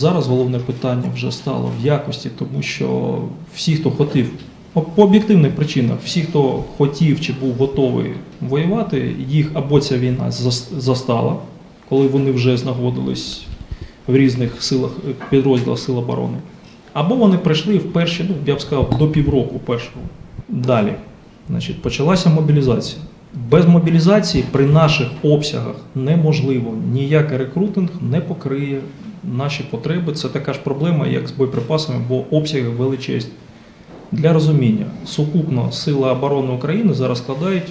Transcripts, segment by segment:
Зараз головне питання вже стало в якості, тому що всі, хто хотів, по- об'єктивних причинах, всі, хто хотів чи був готовий воювати, їх або ця війна зас- застала, коли вони вже знаходились в різних силах підрозділах Сил оборони, або вони прийшли в перші, ну я б сказав, до півроку першого. Далі, значить, почалася мобілізація. Без мобілізації при наших обсягах неможливо. Ніякий рекрутинг не покриє наші потреби. Це така ж проблема, як з боєприпасами, бо обсяги величезні. Для розуміння, сукупно Сили оборони України зараз складають,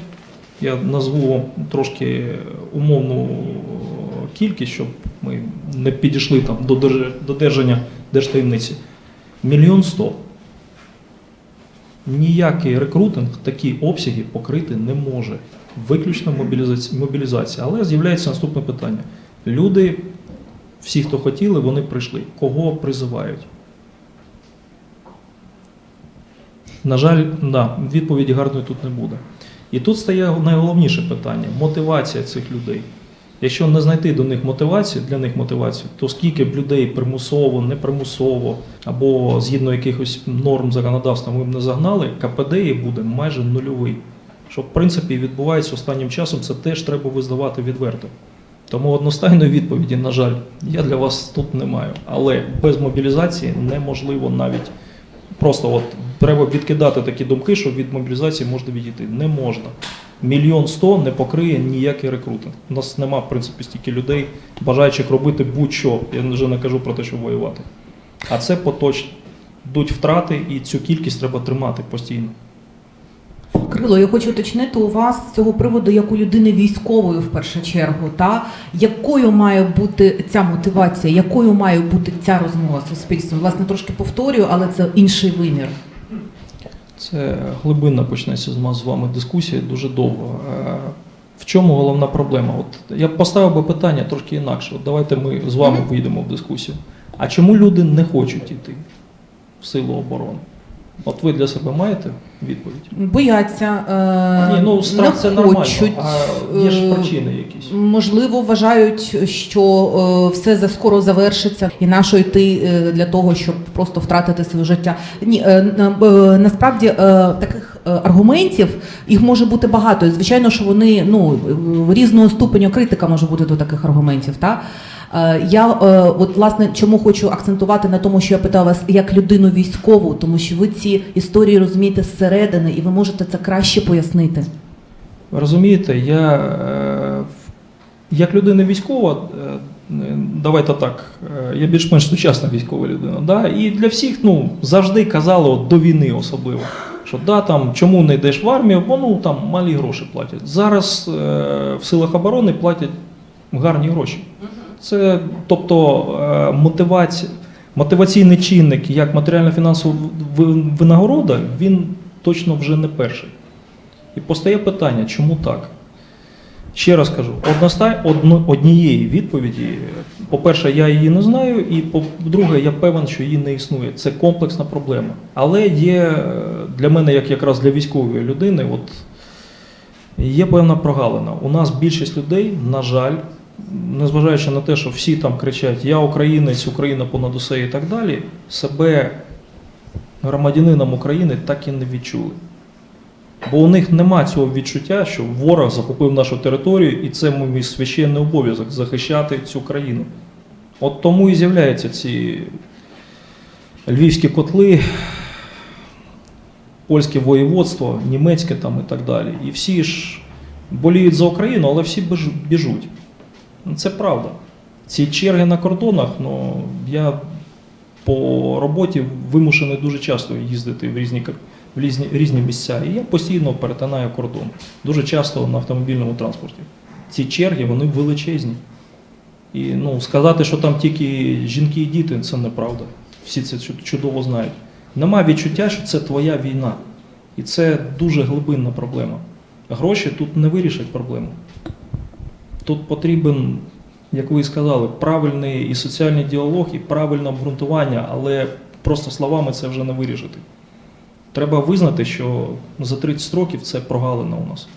я назву вам трошки умовну кількість, щоб ми не підійшли там до держ- додержання держтаємниці. Мільйон сто. Ніякий рекрутинг такі обсяги покрити не може. Виключно мобілізація. Але з'являється наступне питання. Люди, всі, хто хотіли, вони прийшли. Кого призивають? На жаль, да, відповіді гарної тут не буде. І тут стає найголовніше питання мотивація цих людей. Якщо не знайти до них мотивацію, для них мотивацію, то скільки б людей примусово, непримусово або згідно якихось норм законодавства ми б не загнали, КПД буде майже нульовий. Що в принципі відбувається останнім часом, це теж треба визнавати відверто. Тому одностайної відповіді, на жаль, я для вас тут не маю. Але без мобілізації неможливо навіть просто от треба відкидати такі думки, що від мобілізації можна відійти. Не можна. Мільйон сто не покриє ніякий рекрутинг. У нас нема, в принципі, стільки людей, бажаючих робити будь-що. Я вже не кажу про те, що воювати. А це поточно. Йдуть втрати, і цю кількість треба тримати постійно. Крило, я хочу уточнити у вас з цього приводу, як у людини військової в першу чергу, та якою має бути ця мотивація, якою має бути ця розмова з суспільством? Власне, трошки повторюю, але це інший вимір. Це глибинна почнеться з нас з вами дискусія дуже довго. Е, В чому головна проблема? От я б поставив би питання трошки інакше. От давайте ми з вами вийдемо в дискусію. А чому люди не хочуть йти в силу оборони? От ви для себе маєте відповідь? Бояться, е, Ні, ну страх не це нормально. хочуть, А є ж е, причини якісь. Можливо, вважають, що е, все за скоро завершиться, і нащо йти е, для того, щоб просто втратити своє життя. Ні, е, е, насправді е, таких е, аргументів їх може бути багато. І звичайно, що вони ну е, різного ступеню критика може бути до таких аргументів. Та Е, я е, от власне чому хочу акцентувати на тому, що я питала вас як людину військову, тому що ви ці історії розумієте зсередини, і ви можете це краще пояснити. Розумієте, я е, як людина військова, е, е, давайте так, е, я більш-менш сучасна військова людина. Да? І для всіх ну, завжди казали от, до війни особливо. Що да, там, чому не йдеш в армію, бо ну, там малі гроші платять. Зараз е, в силах оборони платять гарні гроші. Це тобто е, мотивація, мотиваційний чинник як матеріально-фінансова винагорода, він точно вже не перший. І постає питання, чому так? Ще раз кажу, одностай, одно, однієї відповіді, по-перше, я її не знаю, і по-друге, я певен, що її не існує. Це комплексна проблема. Але є е, для мене, як якраз для військової людини, от, є певна прогалина. У нас більшість людей, на жаль, незважаючи на те, що всі там кричать Я українець, Україна понад усе і так далі, себе громадянином України так і не відчули. Бо у них нема цього відчуття, що ворог захопив нашу територію, і це мій священний обов'язок захищати цю країну. От тому і з'являються ці львівські котли, польське воєводство, німецьке там і так далі. І всі ж боліють за Україну, але всі біжуть. Ну, Це правда. Ці черги на кордонах, ну я по роботі вимушений дуже часто їздити в різні, в різні, різні місця. І я постійно перетинаю кордон. Дуже часто на автомобільному транспорті. Ці черги вони величезні. І ну, сказати, що там тільки жінки і діти, це неправда. Всі це чудово знають. Нема відчуття, що це твоя війна. І це дуже глибинна проблема. Гроші тут не вирішать проблему. Тут потрібен, як ви сказали, правильний і соціальний діалог, і правильне обґрунтування, але просто словами це вже не вирішити. Треба визнати, що за 30 років це прогалина у нас.